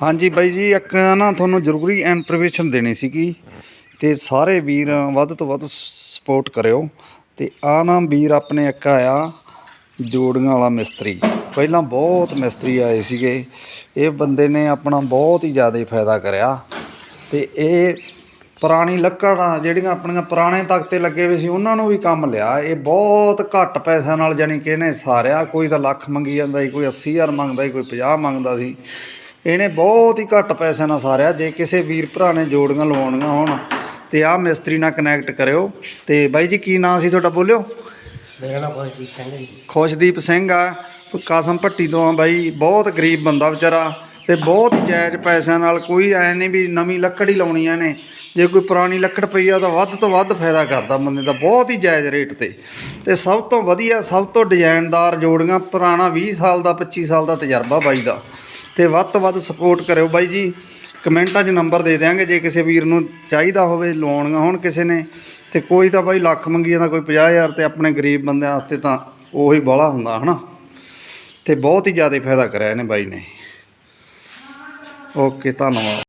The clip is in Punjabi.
ਹਾਂਜੀ ਬਾਈ ਜੀ, ਇੱਕ ਨਾ ਤੁਹਾਨੂੰ ਜ਼ਰੂਰੀ ਇਨਫੋਰਮੇਸ਼ਨ ਦੇਣੀ ਸੀਗੀ ਤੇ ਸਾਰੇ ਵੀਰ ਵੱਧ ਤੋਂ ਵੱਧ ਸਪੋਰਟ ਕਰਿਓ ਤੇ ਆ ਨਾ ਵੀਰ ਆਪਣੇ ਇੱਕ ਆਇਆ ਜੋੜੀਆਂ ਵਾਲਾ ਮਿਸਤਰੀ। ਪਹਿਲਾਂ ਬਹੁਤ ਮਿਸਤਰੀ ਆਏ ਸੀਗੇ, ਇਹ ਬੰਦੇ ਨੇ ਆਪਣਾ ਬਹੁਤ ਹੀ ਜ਼ਿਆਦਾ ਫਾਇਦਾ ਕਰਿਆ ਤੇ ਇਹ ਪੁਰਾਣੀ ਲੱਕੜਾਂ ਜਿਹੜੀਆਂ ਆਪਣੀਆਂ ਪੁਰਾਣੇ ਤਖਤੇ ਲੱਗੇ ਹੋਏ ਸੀ, ਉਹਨਾਂ ਨੂੰ ਵੀ ਕੰਮ ਲਿਆ। ਇਹ ਬਹੁਤ ਘੱਟ ਪੈਸਿਆਂ ਨਾਲ ਜਾਨੀ ਕਿ ਇਹਨੇ ਸਾਰਿਆ, ਕੋਈ ਤਾਂ ਲੱਖ ਮੰਗੀ ਜਾਂਦਾ ਸੀ, ਕੋਈ 80000 ਮੰਗਦਾ ਸੀ, ਕੋਈ 50 ਮੰਗਦਾ ਸੀ। ਇਹਨੇ ਬਹੁਤ ਹੀ ਘੱਟ ਪੈਸਿਆਂ ਨਾਲ ਸਾਰਿਆ। ਜੇ ਕਿਸੇ ਵੀਰ ਭਰਾ ਨੇ ਜੋੜੀਆਂ ਲਵਾਉਣੀਆਂ ਹੋਣ ਤੇ ਆਹ ਮਿਸਤਰੀ ਨਾਲ ਕਨੈਕਟ ਕਰਿਓ। ਤੇ ਬਾਈ ਜੀ ਕੀ ਨਾਂ ਸੀ ਤੁਹਾਡਾ ਬੋਲਿਓ? ਮੇਰਾ ਨਾਮ ਖੁਸ਼ਦੀਪ ਸਿੰਘ ਹੈ ਜੀ। ਖੁਸ਼ਦੀਪ ਸਿੰਘ ਆ। ਕਾਸਮ ਭੱਟੀ ਤੋਂ ਆ ਬਾਈ। ਬਹੁਤ ਗਰੀਬ ਬੰਦਾ ਵਿਚਾਰਾ ਤੇ ਬਹੁਤ ਜਾਇਜ਼ ਪੈਸਿਆਂ ਨਾਲ ਕੋਈ ਐ ਨਹੀਂ ਵੀ ਨਵੀਂ ਲੱਕੜ ਹੀ ਲਾਉਣੀ ਆ ਨੇ। ਜੇ ਕੋਈ ਪੁਰਾਣੀ ਲੱਕੜ ਪਈ ਆ ਤਾਂ ਵੱਧ ਤੋਂ ਵੱਧ ਫਾਇਦਾ ਕਰਦਾ ਬੰਦੇ ਦਾ ਬਹੁਤ ਹੀ ਜਾਇਜ਼ ਰੇਟ ਤੇ। ਤੇ ਸਭ ਤੋਂ ਵਧੀਆ ਸਭ ਤੋਂ ਡਿਜ਼ਾਈਨਦਾਰ ਜੋੜੀਆਂ ਪੁਰਾਣਾ 20 ਸਾਲ ਦਾ 25 ਸਾਲ ਦਾ ਤਜਰਬਾ ਬਾਈ ਦਾ। ਤੇ ਵੱਧ ਤੋਂ ਵੱਧ ਸਪੋਰਟ ਕਰਿਓ ਬਾਈ ਜੀ। ਕਮੈਂਟਾਂ 'ਚ ਨੰਬਰ ਦੇ ਦਿਆਂਗੇ, ਜੇ ਕਿਸੇ ਵੀਰ ਨੂੰ ਚਾਹੀਦਾ ਹੋਵੇ ਲਵਾਉਣੀਆਂ ਹੋਣ ਕਿਸੇ ਨੇ, ਤੇ ਕੋਈ ਤਾਂ ਬਾਈ ਲੱਖ ਮੰਗੀ ਜਾਂਦਾ ਕੋਈ 50000 ਤੇ ਆਪਣੇ ਗਰੀਬ ਬੰਦਿਆਂ ਵਾਸਤੇ ਤਾਂ ਉਹੀ ਬਾਹਲਾ ਹੁੰਦਾ, ਹਨਾ? ਤੇ ਬਹੁਤ ਹੀ ਜ਼ਿਆਦਾ ਫਾਇਦਾ ਕਰਿਆ ਇਹਨੇ ਬਾਈ ਨੇ। ਓਕੇ ਧੰਨਵਾਦ।